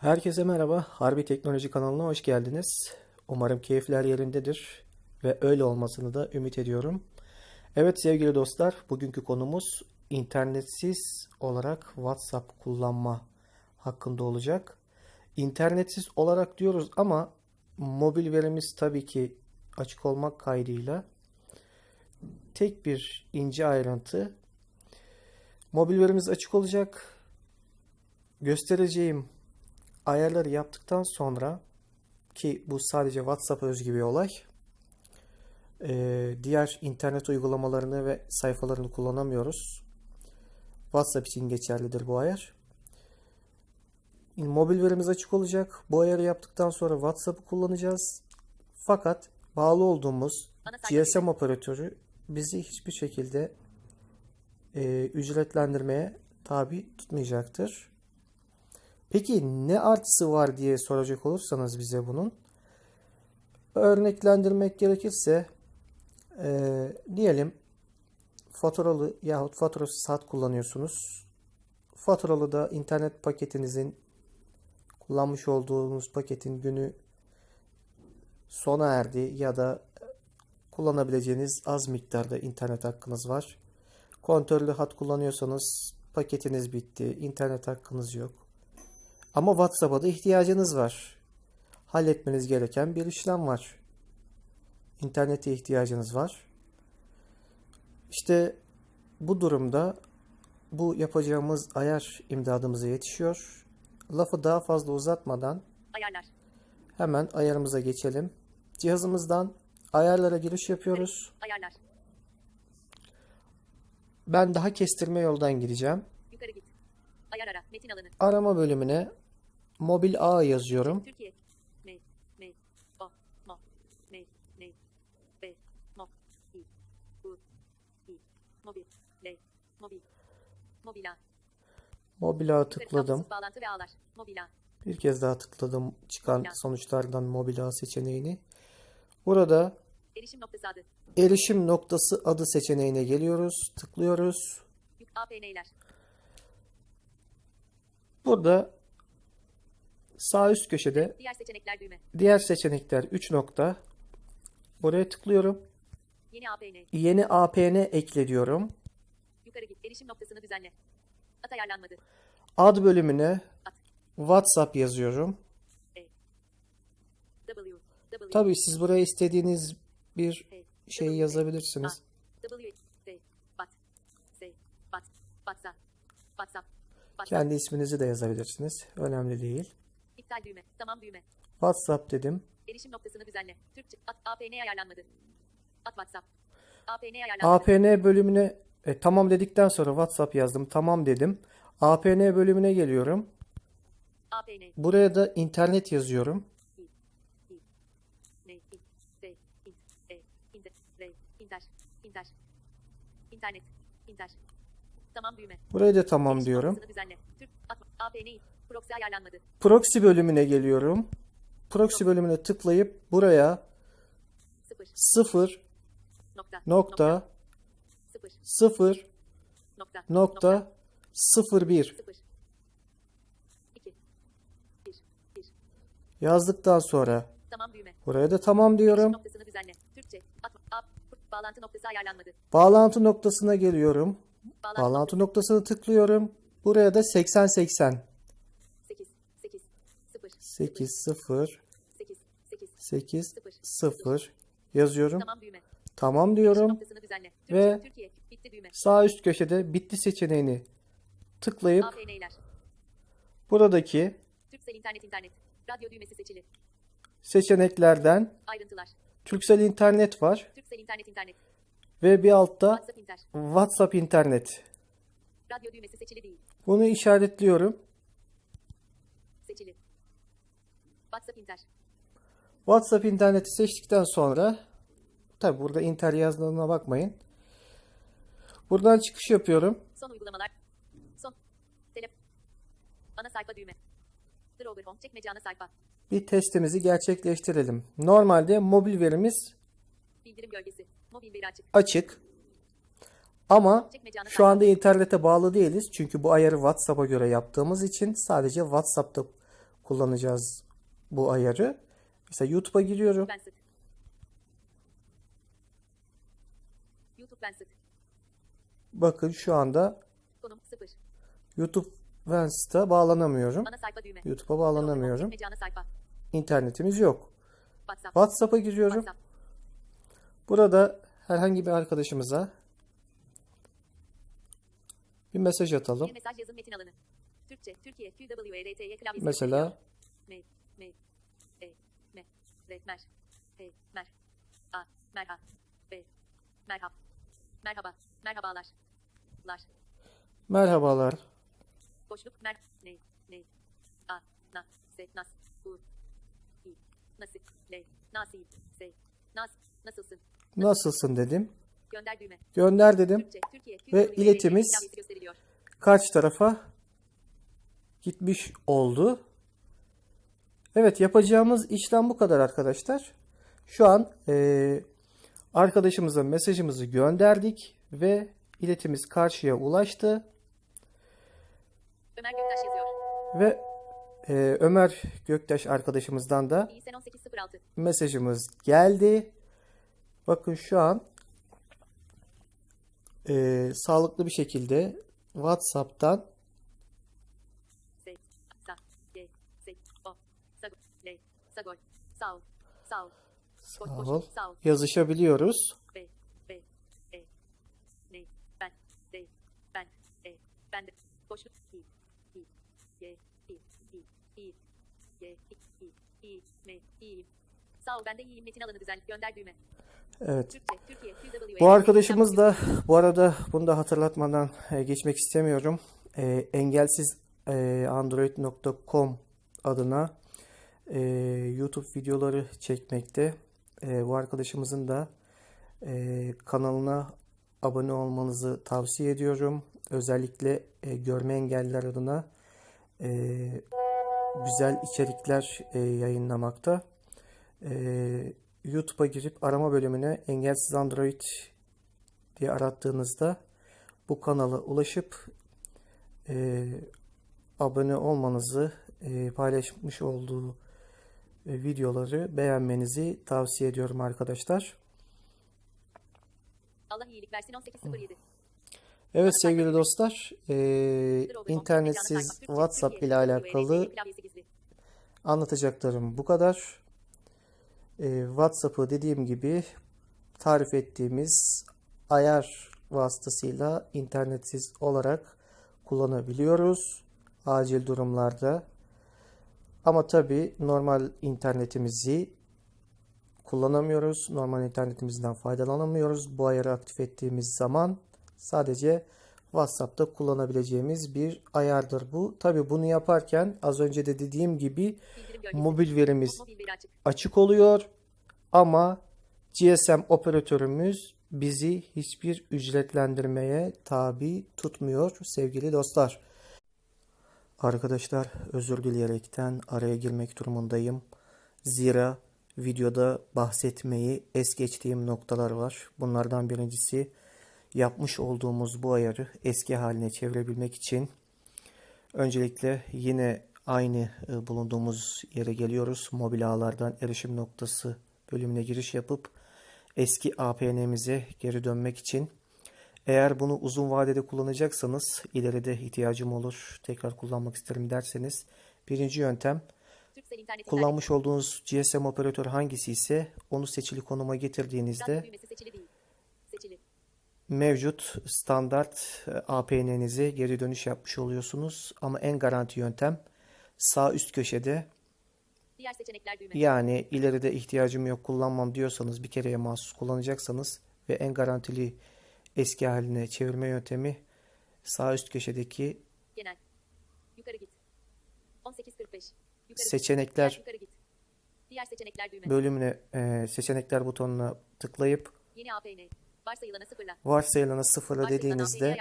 Herkese merhaba. Harbi Teknoloji kanalına hoş geldiniz. Umarım keyifler yerindedir ve öyle olmasını da ümit ediyorum. Evet sevgili dostlar, bugünkü konumuz internetsiz olarak WhatsApp kullanma hakkında olacak. İnternetsiz olarak diyoruz ama mobil verimiz tabii ki açık olmak kaydıyla tek bir ince ayrıntı. Mobil verimiz açık olacak. Göstereceğim ayarları yaptıktan sonra ki bu sadece WhatsApp özgü bir olay. Ee, diğer internet uygulamalarını ve sayfalarını kullanamıyoruz. WhatsApp için geçerlidir bu ayar. Mobil verimiz açık olacak. Bu ayarı yaptıktan sonra WhatsApp'ı kullanacağız. Fakat bağlı olduğumuz GSM operatörü bizi hiçbir şekilde e, ücretlendirmeye tabi tutmayacaktır. Peki ne artısı var diye soracak olursanız bize bunun. Örneklendirmek gerekirse e, diyelim faturalı yahut faturasız saat kullanıyorsunuz. Faturalı da internet paketinizin kullanmış olduğunuz paketin günü sona erdi ya da kullanabileceğiniz az miktarda internet hakkınız var. Kontörlü hat kullanıyorsanız paketiniz bitti, internet hakkınız yok. Ama WhatsApp'a da ihtiyacınız var. Halletmeniz gereken bir işlem var. İnternete ihtiyacınız var. İşte bu durumda bu yapacağımız ayar imdadımıza yetişiyor. Lafı daha fazla uzatmadan Ayarlar. hemen ayarımıza geçelim. Cihazımızdan ayarlara giriş yapıyoruz. Ayarlar. Ben daha kestirme yoldan gideceğim. Yukarı git. Ayar ara. Metin alanı. Arama bölümüne mobil ağ yazıyorum. Türkiye. I. U. I. Mobil. L. Mobil. Mobila. Mobil ağ Yukarı tıkladım. kablosuz bağlantı ve ağlar. Mobila. Bir kez daha tıkladım çıkan Mobil sonuçlardan mobil ağ seçeneğini. Burada Erişim noktası adı. erişim noktası adı seçeneğine geliyoruz. Tıklıyoruz. APN'ler. Burada sağ üst köşede Diğer seçenekler düğme. diğer seçenekler 3 nokta. Buraya tıklıyorum. Yeni APN. Yeni APN ekle diyorum. Yukarı git. Erişim noktasını düzenle. At ayarlanmadı. Ad bölümüne At. WhatsApp yazıyorum. E. W. W. Tabii siz buraya istediğiniz bir E. şey W. yazabilirsiniz. W. S. Bat. S. Bat. WhatsApp. WhatsApp. Kendi isminizi de yazabilirsiniz. Önemli değil. İptal düğme. Tamam düğme. WhatsApp dedim. Erişim noktasını düzenle. Türkçe. APN ayarlanmadı. At WhatsApp. APN ayarlanmadı. APN bölümüne e, tamam dedikten sonra WhatsApp yazdım. Tamam dedim. APN bölümüne geliyorum. APN. Buraya da internet yazıyorum. İnternet. İnter. Tamam düğme. Buraya da tamam Erişim diyorum. noktasını düzenle. Türk. APN. Proxy ayarlanmadı. Proxy bölümüne geliyorum. Proxy bölümüne tıklayıp buraya 0. 0 Nokta. nokta 0. 0 Nokta. nokta 01 0. 2. 1. 1. yazdıktan sonra Tamam düğme. buraya da tamam diyorum. Türkçe. At. Bağlantı noktası ayarlanmadı. Bağlantı noktasına geliyorum. Bağlantı, Bağlantı noktasını tıklıyorum. Buraya da 80 80 8. 8. 0. 8 0 8. 8. 8 0. 0 yazıyorum. Tamam diyorum. Ve- Türkiye. Sağ üst köşede bitti seçeneğini tıklayıp APN'ler. buradaki Türksel internet internet. Radyo düğmesi seçili. seçeneklerden Ayrıntılar. Turkcell internet var Türksel internet internet. ve bir altta WhatsApp inter. WhatsApp internet. Radyo düğmesi seçili değil. Bunu işaretliyorum. Seçili. WhatsApp inter. WhatsApp interneti seçtikten sonra tabi burada inter yazdığına bakmayın. Buradan çıkış yapıyorum. Son uygulamalar. Son. Telef. Ana sayfa düğme. Dropper home çekmece ana sayfa. Bir testimizi gerçekleştirelim. Normalde mobil verimiz Bildirim gölgesi. Mobil veri açık. açık. Ama şu anda internete bağlı değiliz. Çünkü bu ayarı WhatsApp'a göre yaptığımız için sadece WhatsApp'ta kullanacağız bu ayarı. Mesela YouTube'a giriyorum. Ben sık. YouTube ben sık. Bakın şu anda Konum 0. YouTube Vans'ta bağlanamıyorum. YouTube'a bağlanamıyorum. İnternetimiz yok. WhatsApp. WhatsApp'a giriyorum. WhatsApp. Burada herhangi bir arkadaşımıza bir mesaj atalım. Mesaj yazım metin alanı. Türkçe, Türkiye, QWERTY klavyesi. Mesela Mail, mail, e, me, re, mer, e, mer, a, merha, b, merhab, merhaba, merhabalar, lar, merhabalar. boşluk, mer, ne, ne, a, na, se, nas, u, i, nasıl, le, nasi, se, nas, nasılsın, Nasılsın dedim. gönder düğme, Gönder dedim. Türkçe, Türkiye, Ve QWERTY iletimiz-. Karşı tarafa gitmiş oldu. Evet yapacağımız işlem bu kadar arkadaşlar. Şu an eee, arkadaşımıza mesajımızı gönderdik ve iletimiz karşıya ulaştı. Ömer Göktaş yazıyor. Ve eee, Ömer Göktaş arkadaşımızdan da İyi sen 1806. mesajımız geldi. Bakın şu an eee, sağlıklı bir şekilde WhatsApp'tan sağ ol, sağ sağ yazışabiliyoruz. be, be, e, ne, ben, de, ben, e, ben de, boşluk, i, i, ye, i, i, i, ye, i, i, i, me, iyiyim. Sağ ol. Ben de iyiyim. Metin alanı düzenlik gönder düğme. Evet. Türkçe, Türkiye, QWERTY Bu arkadaşımız da bu arada bunu da hatırlatmadan e, geçmek istemiyorum. E, engelsiz e, android.com adına e, YouTube videoları çekmekte. E, bu arkadaşımızın da e, kanalına abone olmanızı tavsiye ediyorum. Özellikle e, görme engelliler adına e, güzel içerikler e, yayınlamakta. E, YouTube'a girip arama bölümüne engelsiz Android diye arattığınızda bu kanala ulaşıp e, abone olmanızı e, paylaşmış olduğu videoları beğenmenizi tavsiye ediyorum arkadaşlar. Allah iyilik versin 1807. Evet sevgili dostlar, e, internetsiz WhatsApp ile alakalı anlatacaklarım bu kadar. E, WhatsApp'ı dediğim gibi tarif ettiğimiz ayar vasıtasıyla internetsiz olarak kullanabiliyoruz acil durumlarda. Ama tabi normal internetimizi kullanamıyoruz. Normal internetimizden faydalanamıyoruz. Bu ayarı aktif ettiğimiz zaman sadece WhatsApp'ta kullanabileceğimiz bir ayardır bu. Tabi bunu yaparken az önce de dediğim gibi mobil verimiz açık oluyor ama GSM operatörümüz bizi hiçbir ücretlendirmeye tabi tutmuyor sevgili dostlar. Arkadaşlar özür dileyerekten araya girmek durumundayım. Zira videoda bahsetmeyi es geçtiğim noktalar var. Bunlardan birincisi yapmış olduğumuz bu ayarı eski haline çevirebilmek için Öncelikle yine aynı e, bulunduğumuz yere geliyoruz. Mobil ağlardan erişim noktası bölümüne giriş yapıp eski APN'mize geri dönmek için eğer bunu uzun vadede kullanacaksanız ileride ihtiyacım olur tekrar kullanmak isterim derseniz birinci yöntem kullanmış olduğunuz GSM operatör hangisi ise onu seçili konuma getirdiğinizde mevcut standart e, APN'nize geri dönüş yapmış oluyorsunuz. Ama en garanti yöntem sağ üst köşede Diğer seçenekler düğme. yani ileride ihtiyacım yok kullanmam diyorsanız bir kereye mahsus kullanacaksanız ve en garantili eski haline çevirme yöntemi sağ üst köşedeki Genel. Yukarı git. 18.45. Yukarı seçenekler Diğer yukarı git. Diğer seçenekler düğme. bölümüne e, seçenekler butonuna tıklayıp Yeni APN. Varsayılanı sıfırla. varsayılanı sıfırla dediğinizde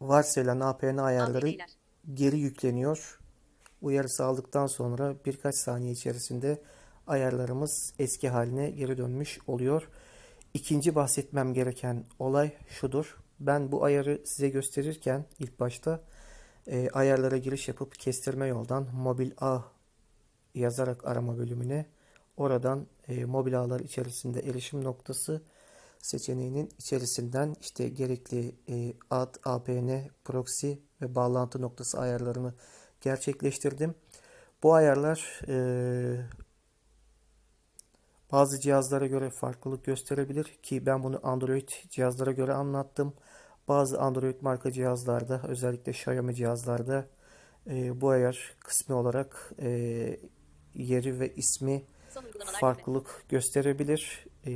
varsayılan APN ayarları APN'ler. geri yükleniyor. Uyarısı aldıktan sonra birkaç saniye içerisinde ayarlarımız eski haline geri dönmüş oluyor. İkinci bahsetmem gereken olay şudur. Ben bu ayarı size gösterirken ilk başta e, ayarlara giriş yapıp kestirme yoldan mobil ağ yazarak arama bölümüne oradan e, mobil ağlar içerisinde erişim noktası seçeneğinin içerisinden işte gerekli e, ad, APN, proxy ve bağlantı noktası ayarlarını gerçekleştirdim. Bu ayarlar e, bazı cihazlara göre farklılık gösterebilir ki ben bunu Android cihazlara göre anlattım. Bazı Android marka cihazlarda özellikle Xiaomi cihazlarda e, bu ayar kısmı olarak e, yeri ve ismi farklılık gösterebilir. E,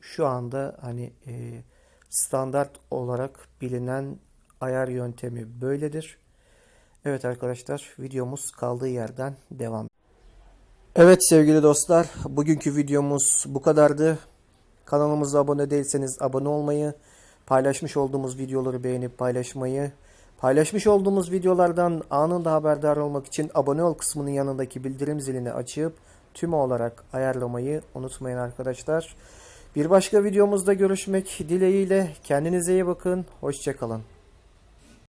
şu anda hani e, standart olarak bilinen ayar yöntemi böyledir. Evet arkadaşlar videomuz kaldığı yerden devam. Evet sevgili dostlar bugünkü videomuz bu kadardı. Kanalımıza abone değilseniz abone olmayı, paylaşmış olduğumuz videoları beğenip paylaşmayı, paylaşmış olduğumuz videolardan anında haberdar olmak için abone ol kısmının yanındaki bildirim zilini açıp tüm olarak ayarlamayı unutmayın arkadaşlar. Bir başka videomuzda görüşmek dileğiyle kendinize iyi bakın. Hoşçakalın.